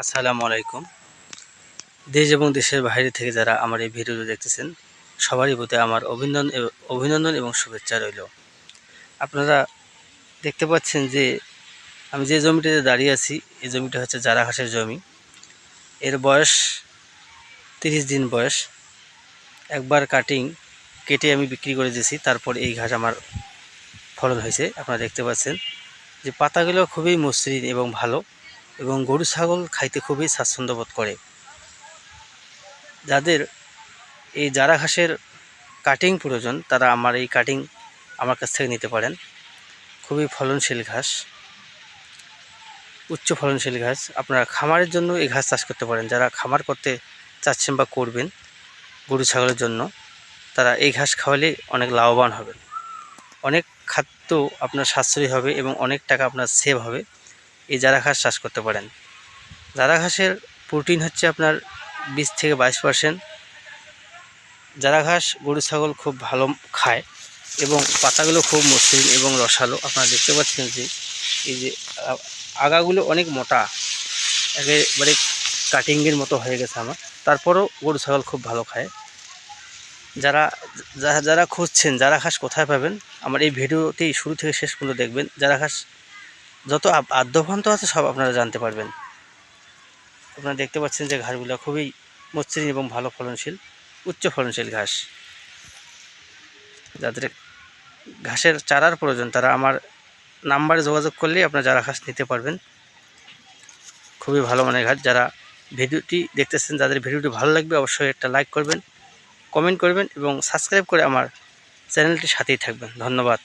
আসসালামু আলাইকুম। দেশ এবং দেশের বাইরে থেকে যারা আমার এই ভিডিওটি দেখতেছেন, সবারই প্রতি আমার অভিনন্দন অভিনন্দন এবং শুভেচ্ছা রইল। আপনারা দেখতে পাচ্ছেন যে আমি যে জমিটিতে দাঁড়িয়ে আছি, এই জমিটা হচ্ছে জারা ঘাসের জমি। এর বয়স তিরিশ দিন বয়স। একবার কাটিং কেটে আমি বিক্রি করে দিয়েছি, তারপর এই ঘাস আমার ফলন হয়েছে। আপনারা দেখতে পাচ্ছেন যে পাতাগুলো খুবই মসৃণ এবং ভালো। এবং গরু, ছাগল খাইতে খুবই স্বাচ্ছন্দ্য বোধ করে। যাদের এই জারা ঘাসের কাটিং প্রয়োজন, তারা আমার এই কাটিং আমার কাছ থেকে নিতে পারেন। খুবই ফলনশীল ঘাস, উচ্চ ফলনশীল ঘাস। আপনারা খামারের জন্য এই ঘাস চাষ করতে পারেন। যারা খামার করতে চাচ্ছেন বা করবেন গরু, ছাগলের জন্য, তারা এই ঘাস খাওয়ালে অনেক লাভবান হবেন। অনেক খাদ্য আপনার সাশ্রয়ী হবে এবং অনেক টাকা আপনার সেভ হবে। এই জারা ঘাস চাষ করতে পারেন। জারা ঘাসের প্রোটিন হচ্ছে আপনার বিশ থেকে বাইশ পার্সেন্ট জারা ঘাস গরু, ছাগল খুব ভালো খায় এবং পাতাগুলো খুব মসৃণ এবং রসালো। আপনারা দেখতে পাচ্ছেন যে এই যে, আগাগুলো অনেক মোটা, একেবারে কাটিংয়ের মতো হয়ে গেছে আমার। তারপরও গরু, ছাগল খুব ভালো খায়। যারা যারা যারা খুঁজছেন যারা ঘাস কোথায় পাবেন, আমার এই ভিডিওটি শুরু থেকে শেষ পর্যন্ত দেখবেন। যারা ঘাস যত আদ্যভ্রান্ত আছে সব আপনারা জানতে পারবেন। আপনারা দেখতে পাচ্ছেন যে ঘাসগুলো খুবই মসৃণ এবং ভালো ফলনশীল, উচ্চ ফলনশীল ঘাস। যাদের ঘাসের চারার প্রয়োজন, তারা আমার নাম্বারে যোগাযোগ করলেই আপনারা যারা ঘাস নিতে পারবেন, খুবই ভালো মানের ঘাস। যারা ভিডিওটি দেখতেছেন, যাদের ভিডিওটি ভালো লাগবে অবশ্যই একটা লাইক করবেন, কমেন্ট করবেন এবং সাবস্ক্রাইব করে আমার চ্যানেলটির সাথেই থাকবেন। ধন্যবাদ।